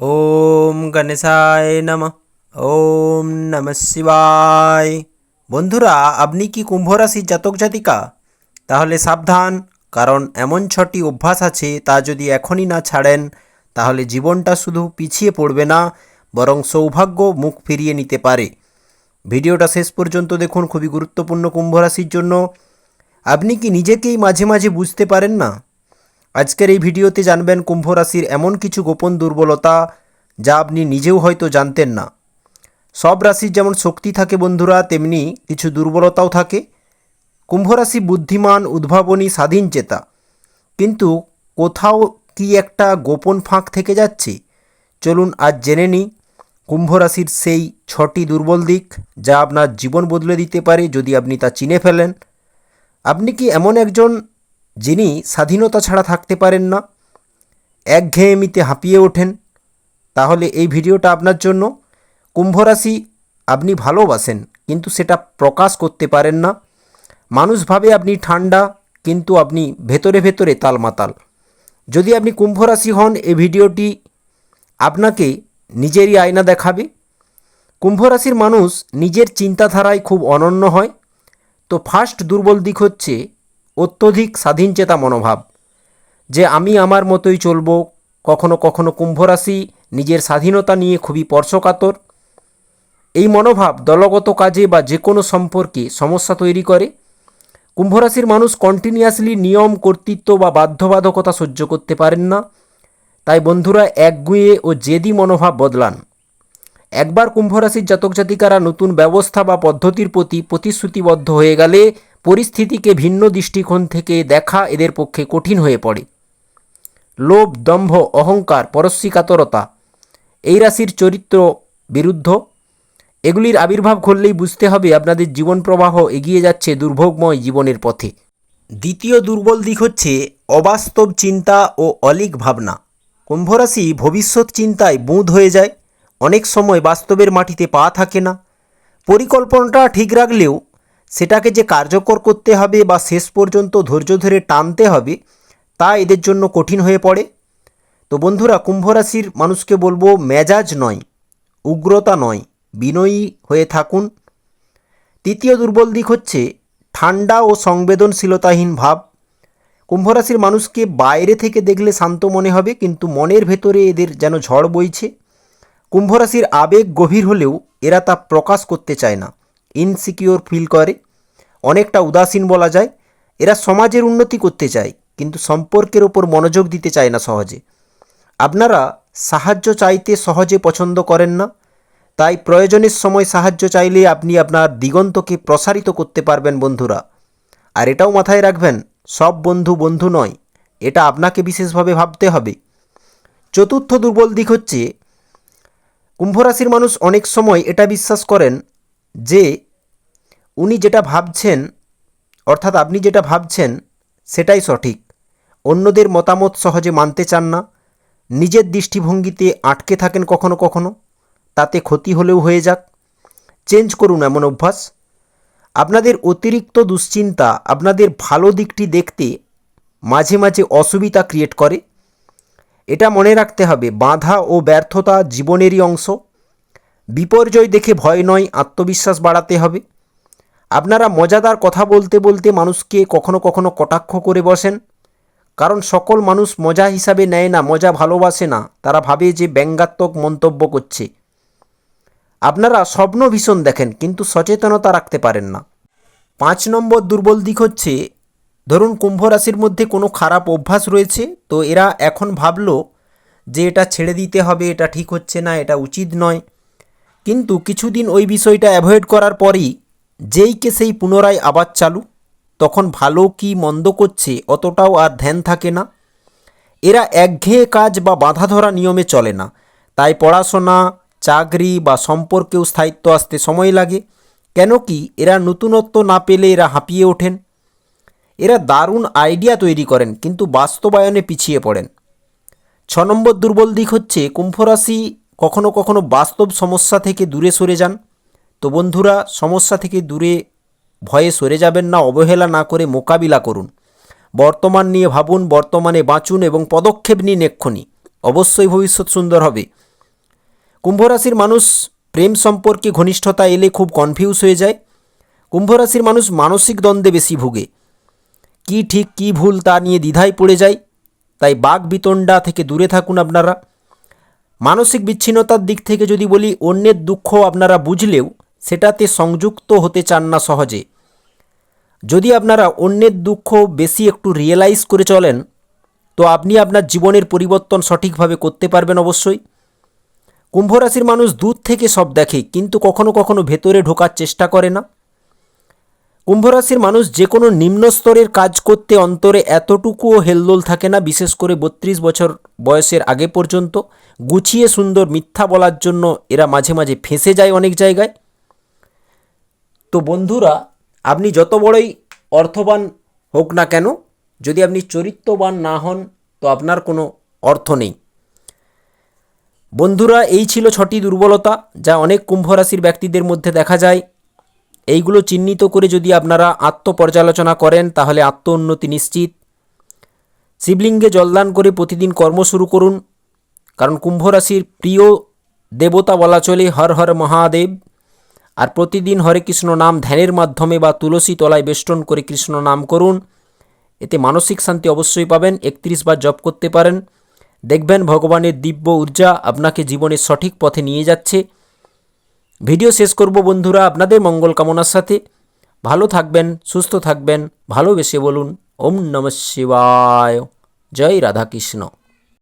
ওম গণেশায় নম। ওম নম শিবায়। বন্ধুরা, আপনি কি কুম্ভ রাশির জাতক জাতিকা? তাহলে সাবধান, কারণ এমন ছটি অভ্যাস আছে, তা যদি এখনই না ছাড়েন, তাহলে জীবনটা শুধু পিছিয়ে পড়বে না, বরং সৌভাগ্য মুখ ফিরিয়ে নিতে পারে। ভিডিওটা শেষ পর্যন্ত দেখুন, খুবই গুরুত্বপূর্ণ কুম্ভ রাশির জন্য। আপনি কি নিজেকেই মাঝে মাঝে বুঝতে পারেন না? আজকের এই ভিডিওতে জানবেন কুম্ভ রাশির এমন কিছু গোপন দুর্বলতা যা আপনি নিজেও হয়তো জানতেন না। সব রাশির যেমন শক্তি থাকে বন্ধুরা, তেমনি কিছু দুর্বলতাও থাকে। কুম্ভ রাশি বুদ্ধিমান, উদ্ভাবনী, স্বাধীন চেতা। কিন্তু কোথাও কি একটা গোপন ফাঁক থেকে যাচ্ছে? চলুন আজ জেনে নিই। কুম্ভ রাশির সেই ছটি দুর্বল দিক যা আপনার জীবন বদলে দিতে পারে যদি আপনি তা চিনে ফেলেন। আপনি কি এমন একজন যিনি স্বাধীনতা ছাড়া থাকতে পারেন না, একঘেয়েমিতে হাঁপিয়ে ওঠেন। তাহলে এই ভিডিওটা আপনার জন্য। কুম্ভ রাশি আপনি ভালোবাসেন, কিন্তু সেটা প্রকাশ করতে পারেন না। মানুষ ভাবে আপনি ঠান্ডা, কিন্তু আপনি ভেতরে ভেতরে তালমাতাল। যদি আপনি কুম্ভ রাশি হন এই ভিডিওটি আপনাকে নিজেরই আয়না দেখাবে। কুম্ভ রাশির মানুষ নিজের চিন্তাধারায় খুব অনন্য হয়। তো ফার্স্ট দুর্বল দিক হচ্ছে অত্যধিক স্বাধীনচেতা মনোভাব। যে আমি আমার মতোই চলবো, কখনো কখনো কুম্ভরাশি নিজের স্বাধীনতা নিয়ে খুবই স্পর্শকাতর এই মনোভাব দলগত কাজে বা যে কোনো সম্পর্কে সমস্যা তৈরি করে। কুম্ভরাশির মানুষ কন্টিনিউয়াসলি নিয়ম, কর্তৃত্ব বা বাধ্যবাধকতা সহ্য করতে পারেন না। তাই বন্ধুরা, একগুঁয়ে ও জেদি মনোভাব বদলান। একবার কুম্ভরাশির জাতক জাতিকারা নতুন ব্যবস্থা বা পদ্ধতির প্রতি প্রতিশ্রুতিবদ্ধ হয়ে গেলে পরিস্থিতিকে ভিন্ন দৃষ্টিকোণ থেকে দেখা এদের পক্ষে কঠিন হয়ে পড়ে। লোভ, দম্ভ, অহংকার, পরশ্রীকাতরতা, এই রাশির চরিত্র বিরুদ্ধ, এগুলির আবির্ভাব ঘটলেই বুঝতে হবে আপনাদের জীবন প্রবাহ এগিয়ে যাচ্ছে দুর্ভোগময় জীবনের পথে। দ্বিতীয় দুর্বল দিক হচ্ছে অবাস্তব চিন্তা ও অলিক ভাবনা। কুম্ভরাশি ভবিষ্যৎ চিন্তায় বুঁদ হয়ে যায়, অনেক সময় বাস্তবের মাটিতে পা থাকে না। পরিকল্পনাটা ঠিক রাখলেও সেটাকে যে কার্যকর করতে হবে বা শেষ পর্যন্ত ধৈর্য ধরে টানতে হবে, তা এদের জন্য কঠিন হয়ে পড়ে। তো বন্ধুরা, কুম্ভ রাশির মানুষকে বলব, মেজাজ নয়, উগ্রতা নয়, বিনয়ী হয়ে থাকুন। তৃতীয় দুর্বল দিক হচ্ছে, ঠান্ডা ও সংবেদনশীলতাহীন ভাব। কুম্ভ রাশির মানুষকে বাইরে থেকে দেখলে শান্ত মনে হবে, কিন্তু মনের ভেতরে এদের যেন ঝড় বইছে। কুম্ভ রাশির আবেগ গভীর হলেও এরা তা প্রকাশ করতে চায় না ইনসিকিওর ফিল করে। অনেকটা উদাসীন বলা যায়। এরা সমাজের উন্নতি করতে চায়, কিন্তু সম্পর্কের ওপর মনোযোগ দিতে চায় না সহজে। আপনারা সাহায্য চাইতে সহজে পছন্দ করেন না, তাই প্রয়োজনের সময় সাহায্য চাইলে আপনি আপনার দিগন্তকে প্রসারিত করতে পারবেন বন্ধুরা। আর এটাও মাথায় রাখবেন, সব বন্ধু বন্ধু নয়, এটা আপনাকে বিশেষভাবে ভাবতে হবে। চতুর্থ দুর্বল দিক হচ্ছে, কুম্ভরাশির মানুষ অনেক সময় এটা বিশ্বাস করেন যে উনি যেটা ভাবছেন, অর্থাৎ আপনি যেটা ভাবছেন, সেটাই সঠিক। অন্যদের মতামত সহজে মানতে চান না। নিজের দৃষ্টিভঙ্গিতে আটকে থাকেন কখনো কখনো, তাতে ক্ষতি হলেও হয়ে যাক। চেঞ্জ করুন এমন অভ্যাস। আপনাদের অতিরিক্ত দুশ্চিন্তা আপনাদের ভালো দিকটি দেখতে মাঝে মাঝে অসুবিধা ক্রিয়েট করে। এটা মনে রাখতে হবে, বাধা ও ব্যর্থতা জীবনেরই অংশ। বিপর্যয় দেখে ভয় নয়, আত্মবিশ্বাস বাড়াতে হবে। আপনারা মজাদার কথা বলতে বলতে মানুষকে কখনো কখনো কটাক্ষ করে বসেন। কারণ সকল মানুষ মজা হিসাবে নেয় না, মজা ভালোবাসে না। তারা ভাবে যে ব্যঙ্গাত্মক মন্তব্য করছে। আপনারা স্বপ্ন ভীষণ দেখেন, কিন্তু সচেতনতা রাখতে পারেন না। পাঁচ নম্বর দুর্বল দিক হচ্ছে, ধরুন কুম্ভ রাশির মধ্যে কোনো খারাপ অভ্যাস রয়েছে, তো এরা এখন ভাবলো যে এটা ছেড়ে দিতে হবে, এটা ঠিক হচ্ছে না, এটা উচিত নয়। কিন্তু কিছুদিন ওই বিষয়টা অ্যাভয়েড করার পরই যেই কে সেই পুনরায় আবার চালু, তখন ভালো কি মন্দ করছে অতটাও আর ধ্যান থাকে না। এরা একঘেয়ে কাজ বা বাঁধা ধরা নিয়মে চলে না। তাই পড়াশোনা, চাকরি বা সম্পর্কেও স্থায়িত্ব আসতে সময় লাগে। কেন কি এরা নতুনত্ব না পেলে এরা হাঁপিয়ে ওঠেন। এরা দারুণ আইডিয়া তৈরি করেন, কিন্তু বাস্তবায়নে পিছিয়ে পড়েন। ছ নম্বর দুর্বল দিক হচ্ছে কুম্ভ রাশি কখনো কখনো বাস্তব সমস্যা থেকে দূরে সরে যান। তো বন্ধুরা, সমস্যা থেকে দূরে ভয়ে সরে যাবেন না, অবহেলা না করে মোকাবিলা করুন। বর্তমান নিয়ে ভাবুন, বর্তমানে বাঁচুন এবং পদক্ষেপ নিন এক্ষুনি। অবশ্যই ভবিষ্যৎ সুন্দর হবে। কুম্ভরাশির মানুষ প্রেম সম্পর্কে ঘনিষ্ঠতা এলে খুব কনফিউজ হয়ে যায়। কুম্ভরাশির মানুষ মানসিক দ্বন্দ্বে বেশি ভুগে। কি ঠিক, কি ভুল তা নিয়ে দ্বিধায় পড়ে যায়। তাই বাঘ বিতণ্ডা থেকে দূরে থাকুন আপনারা। মানসিক বিচ্ছিন্নতার দিক থেকে যদি বলি, অন্যের দুঃখ আপনারা বুঝলেও সেটাতে সংযুক্ত হতে চান না সহজে। যদি আপনারা অন্যের দুঃখ বেশি একটু রিয়েলাইজ করে চলেন, তো আপনি আপনার জীবনের পরিবর্তন সঠিকভাবে করতে পারবেন অবশ্যই। কুম্ভ রাশির মানুষ দূর থেকে সব দেখে, কিন্তু কখনো কখনো ভেতরে ঢোকার চেষ্টা করে না। কুম্ভ রাশির মানুষ যে কোনো নিম্ন স্তরের কাজ করতে অন্তরে এতটুকুও হেলদোল থাকে না, বিশেষ করে বত্রিশ বছর বয়সের আগে পর্যন্ত। গুছিয়ে সুন্দর মিথ্যা বলার জন্য এরা মাঝে মাঝে ফেঁসে যায় অনেক জায়গায়। তো বন্ধুরা, আপনি যত বড়ই অর্থবান হোক না কেন, যদি আপনি চরিত্রবান না হন, তো আপনার কোনো অর্থ নেই। বন্ধুরা, এই ছিল ছটি দুর্বলতা যা অনেক কুম্ভরাশির ব্যক্তিদের মধ্যে দেখা যায়। এইগুলো চিহ্নিত করে যদি আপনারা আত্মপর্যালোচনা করেন, তাহলে আত্ম উন্নতি নিশ্চিত। শিবলিঙ্গে জলদান করে প্রতিদিন কর্ম শুরু করুন। কারণ কুম্ভ রাশির প্রিয় দেবতা বলা চলে হর হর মহাদেব। আর প্রতিদিন হরে কৃষ্ণ নাম ধ্যানের মাধ্যমে বা তুলসী তলায় বেষ্টন করে কৃষ্ণ নাম করুন। এতে মানসিক শান্তি অবশ্যই পাবেন, একত্রিশ বার জপ করতে পারেন। দেখবেন ভগবানের দিব্য ঊর্জা আপনাকে জীবনের সঠিক পথে নিয়ে যাচ্ছে। ভিডিও শেষ করব বন্ধুরা, আপনাদের মঙ্গল কামনার সাথে। ভালো থাকবেন, সুস্থ থাকবেন, ভালোবেসে বলুন, ওম নমঃ শিবায়। জয় রাধাকৃষ্ণ।